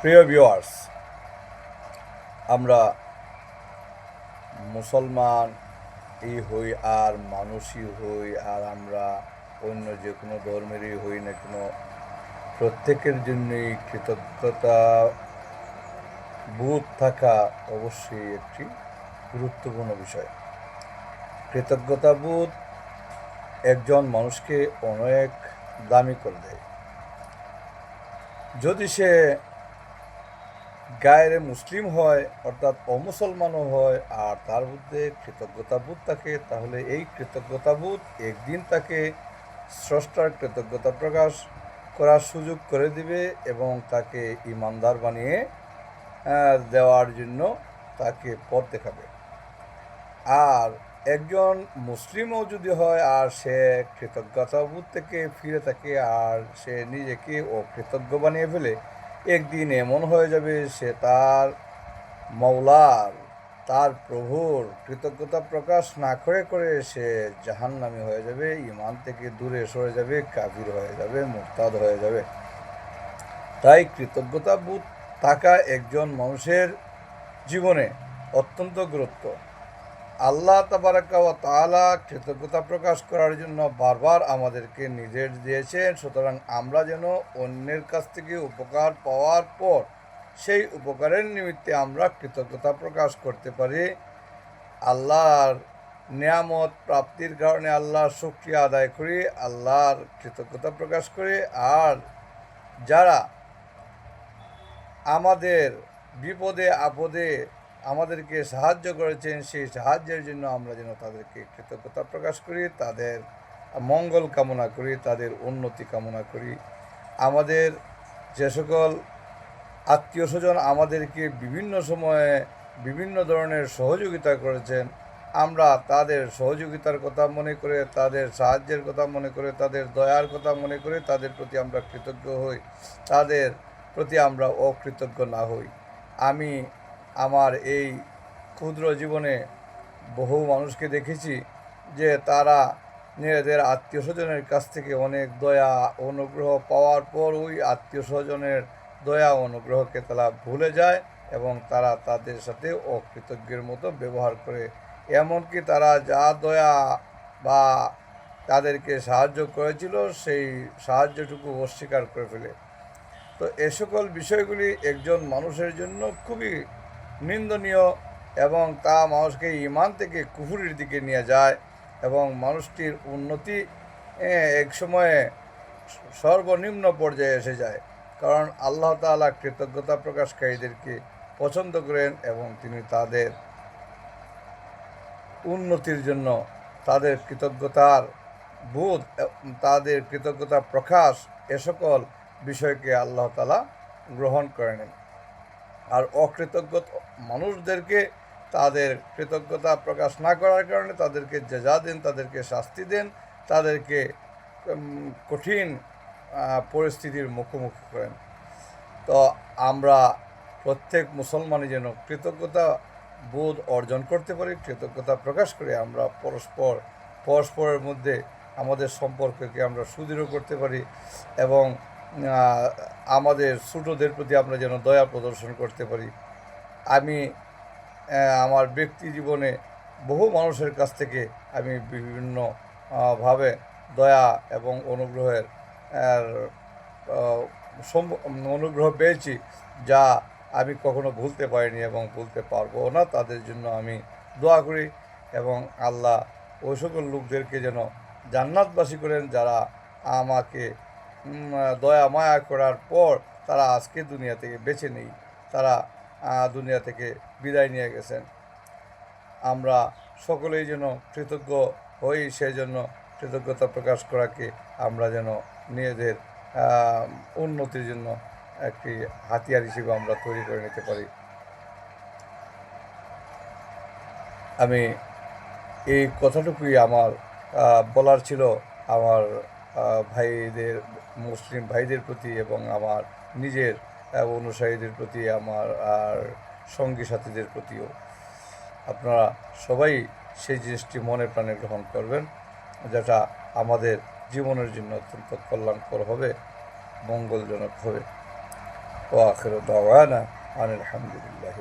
প্রিয় ভিউয়ার্স আমরা মুসলমান এই হই আর মানুষই হই আর আমরা অন্য যে কোনো ধর্মেরই হই না কেন, প্রত্যেকের জন্যই কৃতজ্ঞতা বোধ থাকা অবশ্যই একটি গুরুত্বপূর্ণ বিষয়। কৃতজ্ঞতা বোধ একজন মানুষকে অনেক দামি করে দেয়। যদি সে গায়ের মুসলিম হয়, অর্থাৎ অমুসলমানও হয়, আর তার মধ্যে কৃতজ্ঞতাবোধ থাকে, তাহলে এই কৃতজ্ঞতাবোধ একদিন তাকে স্রষ্টার কৃতজ্ঞতা প্রকাশ করার সুযোগ করে দিবে এবং তাকে ইমানদার বানিয়ে দেওয়ার জন্য তাকে পথ দেখাবে। আর একজন মুসলিমও যদি হয় আর সে কৃতজ্ঞতাবোধ থেকে ফিরে থাকে আর সে নিজেকে অকৃতজ্ঞ বানিয়ে ফেলে, একদিন এমন হয়ে যাবে সে তার মৌলার তার প্রভুর কৃতজ্ঞতা প্রকাশ না করে করে সে জাহান্নামি হয়ে যাবে ইমান থেকে দূরে সরে যাবে কাবির হয়ে যাবে, মুরতাদ হয়ে যাবে। তাই কৃতজ্ঞতাবোধ থাকা একজন মানুষের জীবনে অত্যন্ত গুরুত্ব। আল্লাহ তাবারাকা ওয়া তাআলা কৃতজ্ঞতা প্রকাশ করার জন্য বারবার আমাদেরকে নির্দেশ দিয়েছেন। সুতরাং আমরা যেন অন্যের কাছ থেকে উপকার পাওয়ার পর সেই উপকারের নিমিত্তে আমরা কৃতজ্ঞতা প্রকাশ করতে পারি। আল্লাহর নিয়ামত প্রাপ্তির কারণে আল্লাহর শুক্রিয়া আদায় করি, আল্লাহর কৃতজ্ঞতা প্রকাশ করি। আর যারা আমাদের বিপদে, আপদে আমাদেরকে সাহায্য করেছেন, সেই সাহায্যের জন্য আমরা যেন তাদেরকে কৃতজ্ঞতা প্রকাশ করি, তাদের মঙ্গল কামনা করি, তাদের উন্নতি কামনা করি। আমাদের যে সকল আত্মীয় স্বজন আমাদেরকে বিভিন্ন সময়ে বিভিন্ন ধরনের সহযোগিতা করেছেন, আমরা তাদের সহযোগিতার কথা মনে করে, তাদের সাহায্যের কথা মনে করে, তাদের দয়ার কথা মনে করে তাদের প্রতি আমরা কৃতজ্ঞ হই, তাদের প্রতি আমরা অকৃতজ্ঞ না হই। আমি আমার এই ক্ষুদ্র জীবনে বহু মানুষকে দেখেছি যে তারা নিজেদের আত্মীয় স্বজনের কাছ থেকে অনেক দয়া অনুগ্রহ পাওয়ার পর ওই আত্মীয় স্বজনের দয়া অনুগ্রহকে তারা ভুলে যায় এবং তারা তাদের সাথে অকৃতজ্ঞের মতো ব্যবহার করে। এমনকি তারা যা দয়া বা তাদেরকে সাহায্য করেছিল, সেই সাহায্যটুকু অস্বীকার করে ফেলে। তো এ সকল বিষয়গুলি একজন মানুষের জন্য খুবই নিন্দনীয় এবং তা মানুষকে ইমান থেকে কুফুরির দিকে নিয়ে যায় এবং মানুষটির উন্নতি এক সময়ে সর্বনিম্ন পর্যায়ে এসে যায়। কারণ আল্লাহ তাআলা কৃতজ্ঞতা প্রকাশকারীদেরকে পছন্দ করেন এবং তিনি তাদের উন্নতির জন্য তাদের কৃতজ্ঞতার বোধ তাদের কৃতজ্ঞতা প্রকাশ এ সকল বিষয়কে আল্লাহ তালা গ্রহণ করে নেন আর অকৃতজ্ঞ মানুষদেরকে তাদের কৃতজ্ঞতা প্রকাশ না করার কারণে তাদেরকে যা দেন, তাদেরকে শাস্তি দেন, তাদেরকে কঠিন পরিস্থিতির মুখোমুখি করেন। তো আমরা প্রত্যেক মুসলমানই যেন কৃতজ্ঞতা বোধ অর্জন করতে পারি, কৃতজ্ঞতা প্রকাশ করে আমরা পরস্পর, পরস্পরের মধ্যে আমাদের সম্পর্ককে আমরা সুদৃঢ় করতে পারি এবং আমাদের ছোটোদের প্রতি আমরা যেন দয়া প্রদর্শন করতে পারি। আমি আমার ব্যক্তি জীবনে বহু মানুষের কাছ থেকে আমি বিভিন্ন আহ, ভাবে দয়া এবং অনুগ্রহের অনুগ্রহ পেয়েছি যা আমি কখনো ভুলতে পারিনি এবং ভুলতে পারব না। তাদের জন্য আমি দোয়া করি এবং আল্লাহ ওই সকল লোকদেরকে যেন জান্নাতবাসী করেন যারা আমাকে দয়া, মায়া করার পর তারা আজকে দুনিয়া থেকে বেছে নেই। তারা দুনিয়া থেকে বিদায় নিয়ে গেছেন। আমরা সকলেই যেন কৃতজ্ঞ হই সেই জন্য কৃতজ্ঞতা প্রকাশ করাকে আমরা যেন নিজেদের উন্নতির জন্য একটি হাতিয়ার হিসেবে আমরা তৈরি করে নিতে পারি। আমি এই কথাটুকুই আমার বলার ছিল আমার ভাইদের মুসলিম ভাইদের প্রতি এবং আমার নিজের অনুসারীদের প্রতি, আমার আর সঙ্গী সাথীদের প্রতিও। আপনারা সবাই সেই জিনিসটি মনে প্রাণে গ্রহণ করবেন, যেটা আমাদের জীবনের জন্য অত্যন্ত কল্যাণকর হবে, মঙ্গলজনক হবে। ও আখের দাওয়ানা আনিল আলহামদুলিল্লাহ